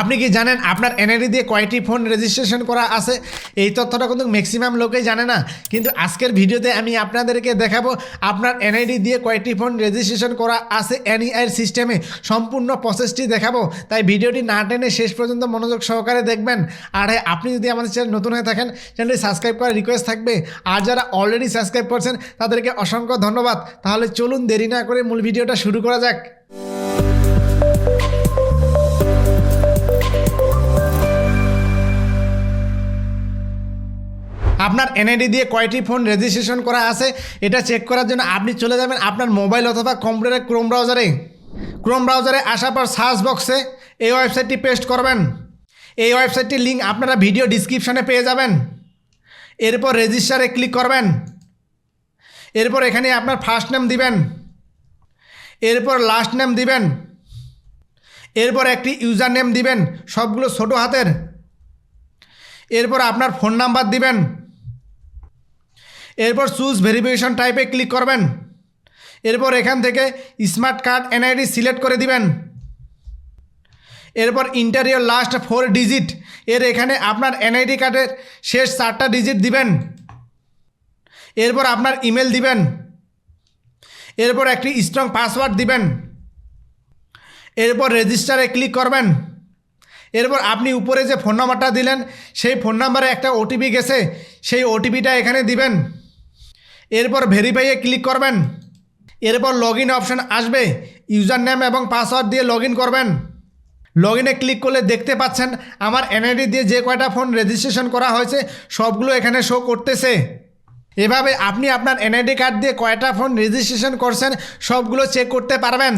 আপনি কি জানেন আপনার এনআইডি দিয়ে কয়টি ফোন রেজিস্ট্রেশন করা আছে? এই তথ্যটা কিন্তু ম্যাক্সিমাম লোকেই জানে না। কিন্তু আজকের ভিডিওতে আমি আপনাদেরকে দেখাবো আপনার এনআইডি দিয়ে কয়টি ফোন রেজিস্ট্রেশন করা আছে এনইআইয়ের সিস্টেমে সম্পূর্ণ প্রসেসটি দেখাবো। তাই ভিডিওটি না টেনে শেষ পর্যন্ত মনোযোগ সহকারে দেখবেন। আর হ্যাঁ আপনি যদি আমাদের চ্যানেল নতুন হয়ে থাকেন, চ্যানেলটি সাবস্ক্রাইব করার রিকোয়েস্ট থাকবে। আর যারা অলরেডি সাবস্ক্রাইব করছেন, তাদেরকে অসংখ্য ধন্যবাদ। তাহলে চলুন দেরি না করে মূল ভিডিওটা শুরু করা যাক। আপনার এনআইডি দিয়ে কয়টি ফোন রেজিস্ট্রেশন করা আছে, এটা চেক করার জন্য আপনি চলে যাবেন আপনার মোবাইল অথবা কম্পিউটারের ক্রোম ব্রাউজারে ক্রোম ব্রাউজারে আসার পর সার্চ বক্সে এই ওয়েবসাইটটি পেস্ট করবেন। এই ওয়েবসাইটটির লিঙ্ক আপনারা ভিডিও ডিসক্রিপশানে পেয়ে যাবেন। এরপর রেজিস্টারে ক্লিক করবেন। এরপর এখানে আপনার ফার্স্ট নেম দিবেন। এরপর লাস্ট নেম দিবেন। এরপর একটি ইউজার নেম দিবেন, সবগুলো ছোটো হাতের। এরপর আপনার ফোন নাম্বার দিবেন। এরপর চুজ ভেরিফিকেশন টাইপে ক্লিক করবেন। এরপর এখান থেকে স্মার্ট কার্ড এনআইডি সিলেক্ট করে দিবেন। এরপর ইন্টারিয়র লাস্ট ফোর ডিজিট এর এখানে আপনার এনআইডি কার্ডের শেষ চারটা ডিজিট দিবেন। এরপর আপনার ইমেল দিবেন। এরপর একটি স্ট্রং পাসওয়ার্ড দিবেন। এরপর রেজিস্টারে ক্লিক করবেন। এরপর আপনি উপরে যে ফোন নাম্বারটা দিলেন, সেই ফোন নাম্বারে একটা ওটিপি গেছে, সেই ওটিপিটা এখানে দিবেন। এরপর ভেরিফাইয়ে ক্লিক করবেন। এরপর লগ ইন অপশান আসবে। ইউজার নেম এবং পাসওয়ার্ড দিয়ে লগ ইন করবেন। লগ ইনে ক্লিক করলে দেখতে পাচ্ছেন আমার এনআইডি দিয়ে যে কয়টা ফোন রেজিস্ট্রেশন করা হয়েছে, সবগুলো এখানে শো করতেছে। এভাবে আপনি আপনার এনআইডি কার্ড দিয়ে কয়টা ফোন রেজিস্ট্রেশন করছেন, সবগুলো চেক করতে পারবেন।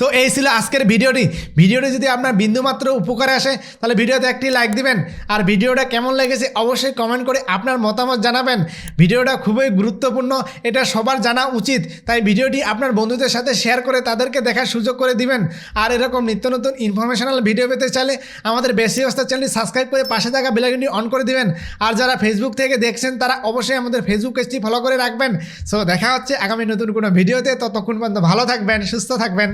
তো এই ছিল আজকের ভিডিওটি। ভিডিওটি যদি আপনার বিন্দুমাত্র উপকারে আসে, তাহলে ভিডিওতে একটি লাইক দিবেন। আর ভিডিওটা কেমন লেগেছে অবশ্যই কমেন্ট করে আপনার মতামত জানাবেন। ভিডিওটা খুবই গুরুত্বপূর্ণ, এটা সবার জানা উচিত। তাই ভিডিওটি আপনার বন্ধুদের সাথে শেয়ার করে তাদেরকে দেখার সুযোগ করে দিবেন। আর এরকম নিত্য নতুন ইনফরমেশনাল ভিডিও পেতে চাইলে আমাদের বেশি অবস্থা চ্যানেলটি সাবস্ক্রাইব করে পাশে থাকা বেলাইকনটি অন করে দিবেন। আর যারা ফেসবুক থেকে দেখছেন, তারা অবশ্যই আমাদের ফেসবুক পেজটি ফলো করে রাখবেন। সো দেখা হচ্ছে আগামী নতুন কোনো ভিডিওতে ততক্ষণ পর্যন্ত ভালো থাকবেন, সুস্থ থাকবেন।